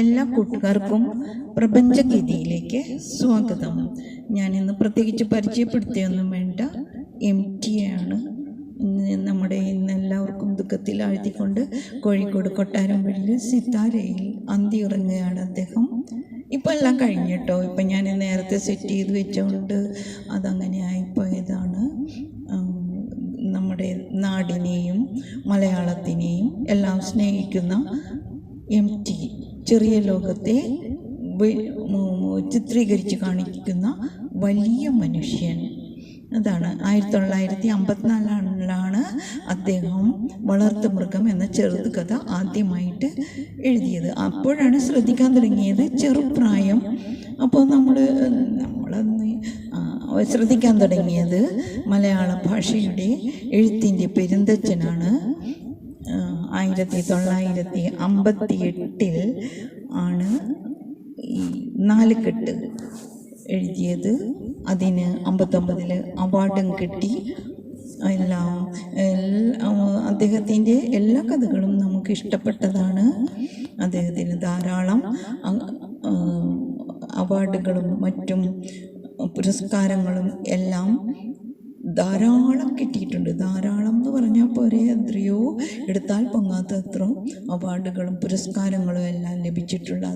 എല്ലാ കൂട്ടുകാർക്കും പ്രപഞ്ചഗീതിയിലേക്ക് സ്വാഗതം. ഞാൻ ഇന്ന് പ്രത്യേകിച്ച് പരിചയപ്പെടുത്തിയൊന്നും വേണ്ട. എം ടി ആണ്. നമ്മുടെ ഇന്ന് എല്ലാവർക്കും ദുഃഖത്തിൽ ആഴ്ത്തിക്കൊണ്ട് കോഴിക്കോട് കൊട്ടാരമ്പള്ളിൽ സിത്താരയിൽ അന്തി ഉറങ്ങുകയാണ് അദ്ദേഹം. ഇപ്പം എല്ലാം കഴിഞ്ഞിട്ടോ ഇപ്പം ഞാൻ നേരത്തെ സെറ്റ് ചെയ്ത് വെച്ചുകൊണ്ട് അതങ്ങനെ ആയിപ്പോയതാണ്. നമ്മുടെ നാടിനെയും മലയാളത്തിനെയും എല്ലാം സ്നേഹിക്കുന്ന എം ടി ചെറിയ ലോകത്തെ ചിത്രീകരിച്ച് കാണിക്കുന്ന വലിയ മനുഷ്യൻ. അതാണ്. ആയിരത്തി തൊള്ളായിരത്തി അമ്പത്തിനാലിലാണ് അദ്ദേഹം വളർത്തു മൃഗം എന്ന ചെറുകഥ ആദ്യമായിട്ട് എഴുതിയത്. അപ്പോഴാണ് ശ്രദ്ധിക്കാൻ തുടങ്ങിയത് ചെറുപ്രായം. അപ്പോൾ നമ്മൾ നമ്മളന്ന് ശ്രദ്ധിക്കാൻ തുടങ്ങിയത് മലയാള ഭാഷയുടെ എഴുത്തിന്റെ പെരുന്തച്ഛനാണ് ആയിരത്തി തൊള്ളായിരത്തി അമ്പത്തി എട്ടിൽ ആണ് ഈ നാലുകെട്ട് എഴുതിയത്. അതിന് അമ്പത്തൊമ്പതിൽ അവാർഡും കിട്ടി. എല്ലാം അദ്ദേഹത്തിന്റെ എല്ലാ കഥകളും നമുക്ക് ഇഷ്ടപ്പെട്ടതാണ്. അദ്ദേഹത്തിന് ധാരാളം അവാർഡുകളും മറ്റും പുരസ്കാരങ്ങളും എല്ലാം ധാരാളം കിട്ടിയിട്ടുണ്ട്. ധാരാളം എന്ന് പറഞ്ഞാൽ പോരെ എത്രയോ എടുത്താൽ പൊങ്ങാത്ത അത്രയും അവാർഡുകളും പുരസ്കാരങ്ങളും എല്ലാം ലഭിച്ചിട്ടുള്ള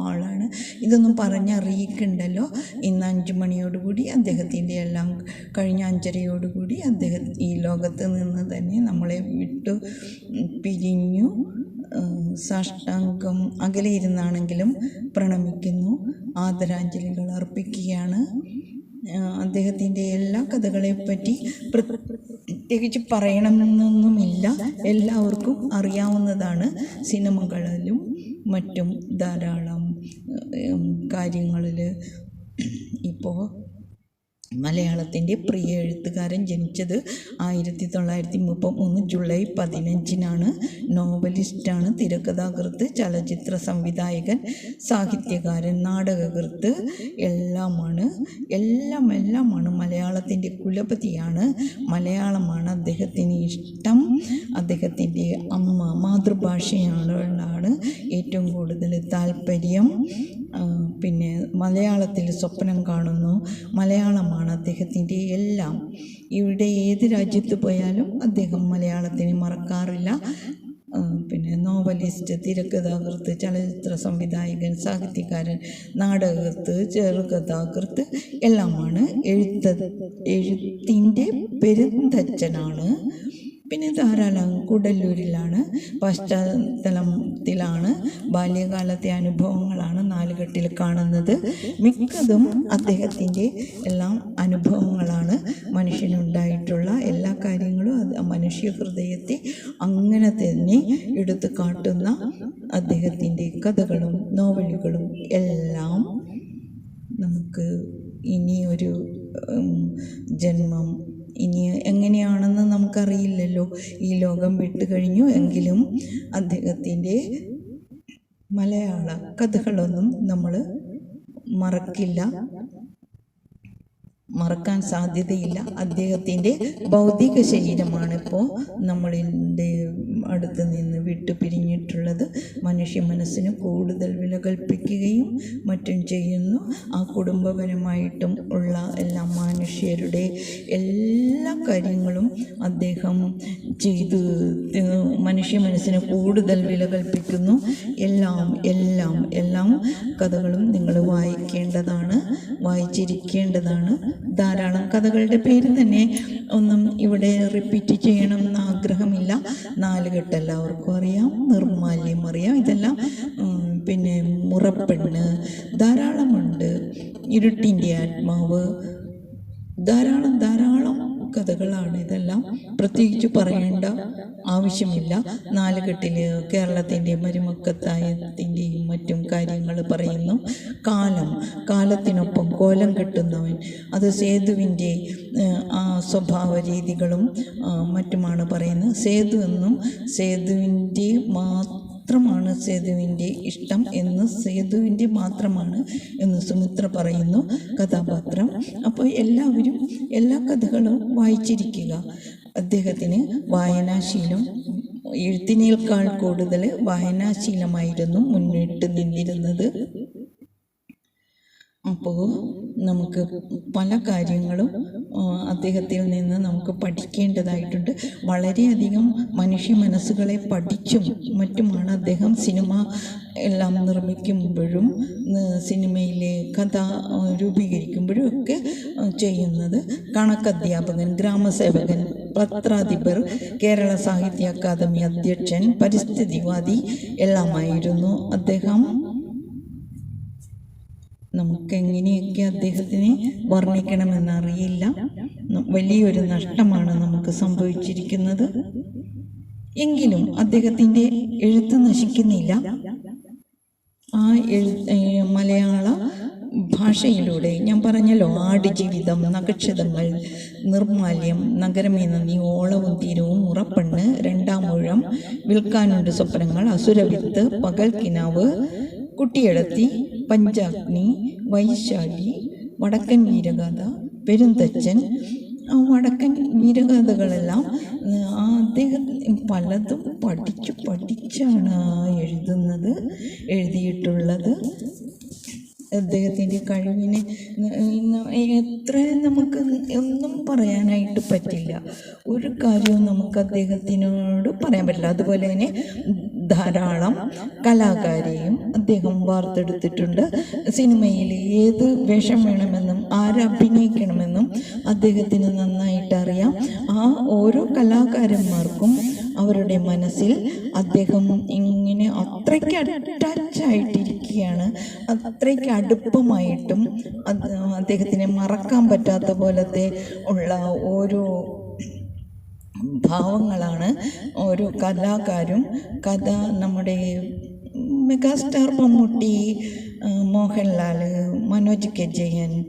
ആളാണ്. ഇതൊന്നും പറഞ്ഞറിയിക്കണ്ടല്ലോ. ഇന്ന് അഞ്ചു മണിയോടുകൂടി അദ്ദേഹത്തിന്റെ എല്ലാം കഴിഞ്ഞ അഞ്ചരയോടുകൂടി അദ്ദേഹം ഈ ലോകത്ത് നിന്ന് തന്നെ നമ്മളെ വിട്ടു പിരിഞ്ഞു. സാഷ്ടാംഗം അകലെ ഇരുന്നാണെങ്കിലും പ്രണമിക്കുന്നു. ആദരാഞ്ജലികൾ അർപ്പിക്കുകയാണ്. അദ്ദേഹത്തിന്റെ എല്ലാ കഥകളെപ്പറ്റി പ്ര- പ്രത്യേകിച്ച് പറയണമെന്നൊന്നുമില്ല. എല്ലാവർക്കും അറിയാവുന്നതാണ് സിനിമകളിലും മറ്റും ധാരാളം കാര്യങ്ങളിൽ ഇപ്പോൾ മലയാളത്തിന്റെ പ്രിയ എഴുത്തുകാരൻ ജനിച്ചത് ആയിരത്തി തൊള്ളായിരത്തി മുപ്പത്തി മൂന്ന് ജൂലൈ പതിനഞ്ചിനാണ്. നോവലിസ്റ്റാണ് തിരക്കഥാകൃത്ത് ചലച്ചിത്ര സംവിധായകൻ സാഹിത്യകാരൻ നാടകകൃത്ത് എല്ലാമാണ്. എല്ലാം എല്ലാമാണ് മലയാളത്തിന്റെ കുലപതിയാണ്. മലയാളമാണ് അദ്ദേഹത്തിന് ഇഷ്ടം. അദ്ദേഹത്തിന്റെ അമ്മ മാതൃഭാഷയാണ് ഏറ്റവും കൂടുതൽ താല്പര്യം പിന്നെ മലയാളത്തിൽ സ്വപ്നം കാണുന്നു. മലയാളമാണ് അദ്ദേഹത്തിന്റെ എല്ലാം. ഇവിടെ ഏത് രാജ്യത്ത് പോയാലും അദ്ദേഹം മലയാളത്തിനെ മറക്കാറില്ല. പിന്നെ നോവലിസ്റ്റ് തിരക്കഥാകൃത്ത് ചലച്ചിത്ര സംവിധായകൻ സാഹിത്യകാരൻ നാടകകൃത്ത് ചെറുകഥാകൃത്ത് എല്ലാമാണ് എഴുത്ത എഴുത്തിന്റെ പെരുന്തച്ഛനാണ് പിന്നെ ധാരാളം കൂടല്ലൂരിലാണ് പശ്ചാത്തലത്തിലാണ് ബാല്യകാലത്തെ അനുഭവങ്ങളാണ് നാലുകെട്ടിൽ കാണുന്നത്. മിക്കതും അദ്ദേഹത്തിന്റെ എല്ലാം അനുഭവങ്ങളാണ്. മനുഷ്യനുണ്ടായിട്ടുള്ള എല്ലാ കാര്യങ്ങളും അത് മനുഷ്യ ഹൃദയത്തെ അങ്ങനെ തന്നെ എടുത്തു കാട്ടുന്ന അദ്ദേഹത്തിന്റെ കഥകളും നോവലുകളും എല്ലാം നമുക്ക് ഇനിയൊരു ജന്മ ഇനി എങ്ങനെയാണെന്ന് നമുക്കറിയില്ലല്ലോ. ഈ ലോകം വിട്ടു കഴിഞ്ഞു എങ്കിലും അദ്ദേഹത്തിന്റെ മലയാള കഥകളൊന്നും നമ്മൾ മറക്കില്ല. മറക്കാൻ സാധ്യതയില്ല. അദ്ദേഹത്തിന്റെ ഭൗതിക ശരീരമാണിപ്പോൾ നമ്മളിന്റെ അടുത്ത് നിന്ന് വിട്ടു പിരിഞ്ഞിട്ടുള്ളത് മനുഷ്യ മനസ്സിന് കൂടുതൽ വില കൽപ്പിക്കുകയും മറ്റും ചെയ്യുന്നു. ആ കുടുംബപരമായിട്ടും ഉള്ള എല്ലാ മനുഷ്യരുടെ എല്ലാ കാര്യങ്ങളും അദ്ദേഹം ചെയ്ത് മനുഷ്യ മനസ്സിന് കൂടുതൽ വില കൽപ്പിക്കുന്നു എല്ലാം എല്ലാം എല്ലാം കഥകളും നിങ്ങൾ വായിക്കേണ്ടതാണ് വായിച്ചിരിക്കേണ്ടതാണ്. ധാരാളം കഥകളുടെ പേര് തന്നെ ഒന്നും ഇവിടെ റിപ്പീറ്റ് ചെയ്യണം എന്ന് ആഗ്രഹമില്ല. നാലുകെട്ട് എല്ലാവർക്കും അറിയാം. നിർമാല്യം അറിയാം. ഇതെല്ലാം പിന്നെ മുറപ്പെണ്ണ് ധാരാളമുണ്ട്. ഇരുട്ടിന്റെ ആത്മാവ് ധാരാളം ധാരാളം കഥകളാണ് ഇതെല്ലാം. പ്രത്യേകിച്ച് പറയേണ്ട ആവശ്യമില്ല. നാലുകെട്ടിൽ കേരളത്തിന്റെ മരുമക്കത്തായത്തിന്റെയും മറ്റും കാര്യങ്ങൾ പറയുന്നു. കാലം കാലത്തിനൊപ്പം കോലം കെട്ടുന്നവൻ അത് സേതുവിന്റെ ആ സ്വഭാവ രീതികളും മറ്റുമാണ് പറയുന്നത്. സേതു എന്നും സേതുവിന്റെ മാത്രം മാത്രമാണ് സേതുവിന്റെ ഇഷ്ടം എന്ന് സേതുവിന്റെ മാത്രമാണ് എന്ന് സുമിത്ര പറയുന്നു. കഥാപാത്രം. അപ്പോൾ എല്ലാവരും എല്ലാ കഥകളും വായിച്ചിരിക്കുക. അദ്ദേഹത്തിന് വായനാശീലം എഴുത്തിനേക്കാൾ കൂടുതൽ വായനാശീലമായിരുന്നു മുന്നിട്ട് നിന്നിരുന്നത്. അപ്പോൾ നമുക്ക് പല കാര്യങ്ങളും അദ്ദേഹത്തിൽ നിന്ന് നമുക്ക് പഠിക്കേണ്ടതായിട്ടുണ്ട്. വളരെയധികം മനുഷ്യ മനസ്സുകളെ പഠിച്ചും മറ്റുമാണ് അദ്ദേഹം സിനിമ എല്ലാം നിർമ്മിക്കുമ്പോഴും സിനിമയിലെ കഥ രൂപീകരിക്കുമ്പോഴും ഒക്കെ ചെയ്യുന്നത്. കണക്കധ്യാപകൻ ഗ്രാമസേവകൻ പത്രാധിപർ കേരള സാഹിത്യ അക്കാദമി അധ്യക്ഷൻ പരിസ്ഥിതിവാദി എല്ലാമായിരുന്നു. അദ്ദേഹം നമുക്ക് എങ്ങനെയൊക്കെ അദ്ദേഹത്തിനെ വർണിക്കണമെന്നറിയില്ല. ന- വലിയൊരു നഷ്ടമാണ് നമുക്ക് സംഭവിച്ചിരിക്കുന്നത്. എങ്കിലും അദ്ദേഹത്തിന്റെ എഴുത്ത് നശിക്കുന്നില്ല. ആ എഴുത്ത് മലയാള ഭാഷയിലൂടെ ഞാൻ പറഞ്ഞല്ലോ ആടുജീവിതം നക്ഷതങ്ങൾ നിർമാല്യം നഗരമേ നന്ദി ഓളവും തീരവും ഉറപ്പെണ്ണ് രണ്ടാം ഊഴം വിൽക്കാനുണ്ട് സ്വപ്നങ്ങൾ അസുരവിത്ത് കിനാവ് കുട്ടിയെടത്തി പഞ്ചാഗ്നി വൈശാലി വടക്കൻ വീരഗാഥ പെരുന്തച്ചൻ ആ വടക്കൻ വീരഗാഥകളെല്ലാം അദ്ദേഹം പലതും പഠിച്ചു പഠിച്ചാണ് എഴുതുന്നത് എഴുതിയിട്ടുള്ളത്. അദ്ദേഹത്തിന്റെ കഴിവിനെ എത്ര നമുക്ക് ഒന്നും പറയാനായിട്ട് പറ്റില്ല. ഒരു കാര്യവും നമുക്ക് അദ്ദേഹത്തിനോട് പറയാൻ പറ്റില്ല. അതുപോലെ തന്നെ ധാരാളം കലാകാരെയും അദ്ദേഹം വാർത്തെടുത്തിട്ടുണ്ട്. സിനിമയിൽ ഏത് വേഷം വേണമെന്നും ആരഭിനയിക്കണമെന്നും അദ്ദേഹത്തിന് നന്നായിട്ട് അറിയാം ആ ഓരോ കലാകാരന്മാർക്കും അവരുടെ മനസ്സിൽ അദ്ദേഹം ഇങ്ങനെ അത്രയ്ക്ക് അറ്റാച്ച് ആയിട്ടിരിക്കുകയാണ്. അത്രയ്ക്ക് അടുപ്പമായിട്ടും അദ്ദേഹത്തിനെ മറക്കാൻ പറ്റാത്ത പോലത്തെ ഉള്ള ഓരോ ഭാവങ്ങളാണ് ഒരു കലാകാരും കഥ നമ്മുടെ മെഗാസ്റ്റാർ മമ്മൂട്ടി മോഹൻലാൽ മനോജ് കെ ജയൻ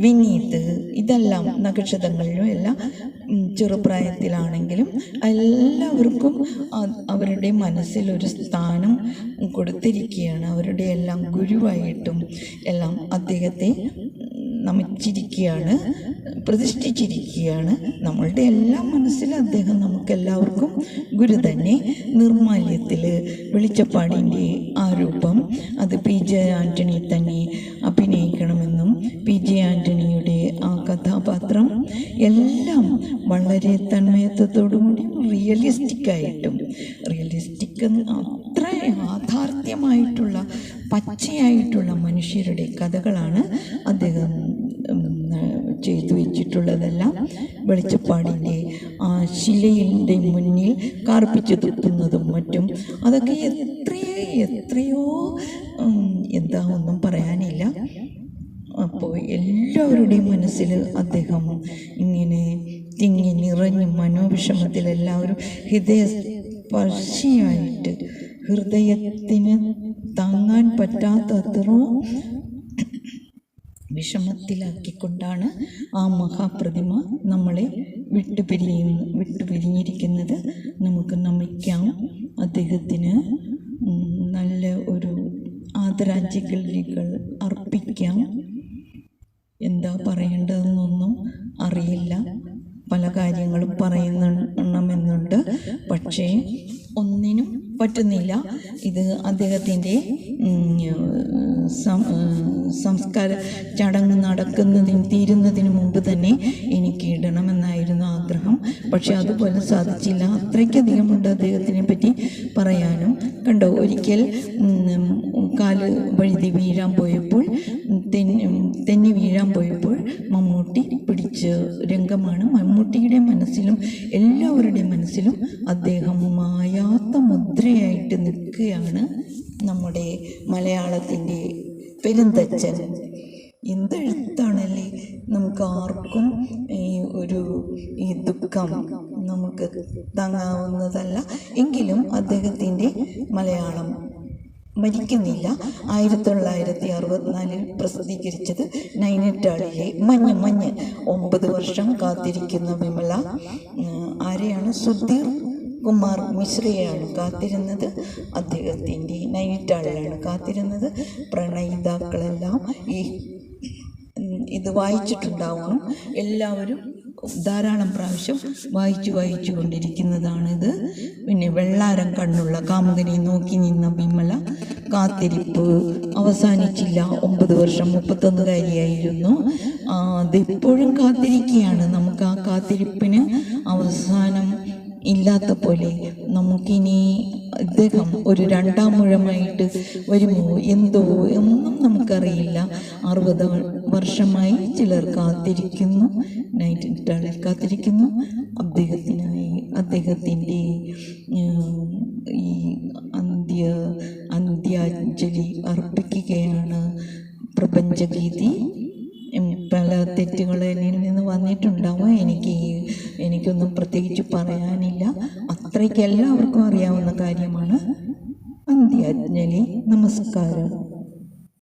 വിനീത് ഇതെല്ലാം നക്ഷത്രങ്ങളിലും എല്ലാം ചെറുപ്രായത്തിലാണെങ്കിലും എല്ലാവർക്കും അവരുടെ മനസ്സിൽ ഒരു സ്ഥാനം കൊടുത്തിരിക്കുകയാണ്. അവരുടെ എല്ലാം ഗുരുവായിട്ടും എല്ലാം അദ്ദേഹത്തെ നമിച്ചിരിക്കുകയാണ് പ്രതിഷ്ഠിച്ചിരിക്കുകയാണ്. നമ്മളുടെ എല്ലാ മനസ്സിൽ അദ്ദേഹം നമുക്കെല്ലാവർക്കും ഗുരു തന്നെ. നിർമാല്യത്തിൽ വെളിച്ചപ്പാടിന്റെ ആ രൂപം അത് പി ജെ ആന്റണി തന്നെ അഭിനയിക്കണമെന്നും പി ജെ ആന്റണിയുടെ ആ കഥാപാത്രം എല്ലാം വളരെ തന്മയത്വത്തോടുകൂടി റിയലിസ്റ്റിക് ആയിട്ടും റിയലിസ്റ്റിക് അത്ര യാഥാർത്ഥ്യമായിട്ടുള്ള പച്ചയായിട്ടുള്ള മനുഷ്യരുടെ കഥകളാണ് അദ്ദേഹം ചെയ്തു വെച്ചിട്ടുള്ളതെല്ലാം വെളിച്ചപ്പാടിന്റെ ആ ശിലയുടെ മുന്നിൽ കാർപ്പിച്ചു തുത്തുന്നതും മറ്റും. അതൊക്കെ എത്രയോ എത്രയോ എന്താ ഒന്നും പറയാനില്ല. അപ്പോൾ എല്ലാവരുടെയും മനസ്സിൽ അദ്ദേഹം ഇങ്ങനെ തിങ്ങി നിറഞ്ഞ് മനോവിഷമത്തിൽ എല്ലാവരും ഹൃദയ സ്പർശിയായിട്ട് ഹൃദയത്തിന് താങ്ങാൻ പറ്റാത്തത്ര വിഷമത്തിലാക്കിക്കൊണ്ടാണ് ആ മഹാപ്രതിമ നമ്മളെ വിട്ടുപിരിയുന്ന വിട്ടുപിരിഞ്ഞിരിക്കുന്നത്. നമുക്ക് നമിക്കാം. അദ്ദേഹത്തിന് നല്ല ഒരു ആദരാഞ്ജലികൾ അർപ്പിക്കാം. എന്താ പറയേണ്ടതെന്നൊന്നും അറിയില്ല. പല കാര്യങ്ങളും പറയുന്നുണ്ട് പക്ഷേ പറ്റുന്നില്ല. ഇത് അദ്ദേഹത്തിന്റെ സംസ്കാര ചടങ്ങ് നടക്കുന്നതിന് തീരുന്നതിന് മുമ്പ് തന്നെ എനിക്ക് ഇടണമെന്നായിരുന്നു ആഗ്രഹം. പക്ഷെ അതുപോലെ സാധിച്ചില്ല. അത്രയ്ക്കധികമുണ്ട് അദ്ദേഹത്തിനെ പറ്റി പറയാനും. കണ്ടോ ഒരിക്കൽ കാൽ വഴുതി വീഴാൻ പോയപ്പോൾ രംഗമാണ്. മമ്മൂട്ടിയുടെ മനസ്സിലും എല്ലാവരുടെയും മനസ്സിലും അദ്ദേഹം മായാത്ത മുദ്രയായിട്ട് നിൽക്കുകയാണ് നമ്മുടെ മലയാളത്തിന്റെ പെരുന്തച്ചൻ. എന്തെഴുത്താണല്ലേ നമുക്ക് ആർക്കും ഈ ഒരു ഈ ദുഃഖം നമുക്ക് താങ്ങാവുന്നതല്ല. എങ്കിലും അദ്ദേഹത്തിന്റെ മലയാളം മരിക്കുന്നില്ല. ആയിരത്തി തൊള്ളായിരത്തി അറുപത്തിനാലിൽ പ്രസിദ്ധീകരിച്ചത് നൈനിറ്റാളിലെ മഞ്ഞ് മഞ്ഞ്. ഒമ്പത് വർഷം കാത്തിരിക്കുന്ന വിമല ആരെയാണ്? സുധീർ കുമാർ മിശ്രയാണ് കാത്തിരുന്നത്. അദ്ദേഹത്തിന്റെ നൈനിറ്റാളിലാണ് കാത്തിരുന്നത്. പ്രണയിതാക്കളെല്ലാം ഈ ഇത് വായിച്ചിട്ടുണ്ടാവണം. എല്ലാവരും ധാരാളം പ്രാവശ്യം വായിച്ചു വായിച്ചു കൊണ്ടിരിക്കുന്നതാണിത് പിന്നെ വെള്ളാരം കണ്ണുള്ള കാമുകനെ നോക്കി നിന്ന വിമല കാത്തിരിപ്പ് അവസാനിച്ചില്ല. ഒമ്പത് വർഷം മുപ്പത്തൊന്നുകാരിയായിരുന്നു. അതിപ്പോഴും കാത്തിരിക്കുകയാണ്. നമുക്ക് ആ കാത്തിരിപ്പിന് അവസാനം ഇല്ലാത്ത പോലെ നമുക്കിനി ഇദ്ദേഹം ഒരു രണ്ടാം മുഴമായിട്ട് വരുമോ എന്തോ എന്നും നമുക്കറിയില്ല. അറുപത് വർഷമായി ചിലർ കാത്തിരിക്കുന്നു നൈറ്റ് ഇട്ടാളിൽ കാത്തിരിക്കുന്നു. അദ്ദേഹത്തിനായി അദ്ദേഹത്തിന്റെ ഈ അന്ത്യ അന്ത്യാഞ്ജലി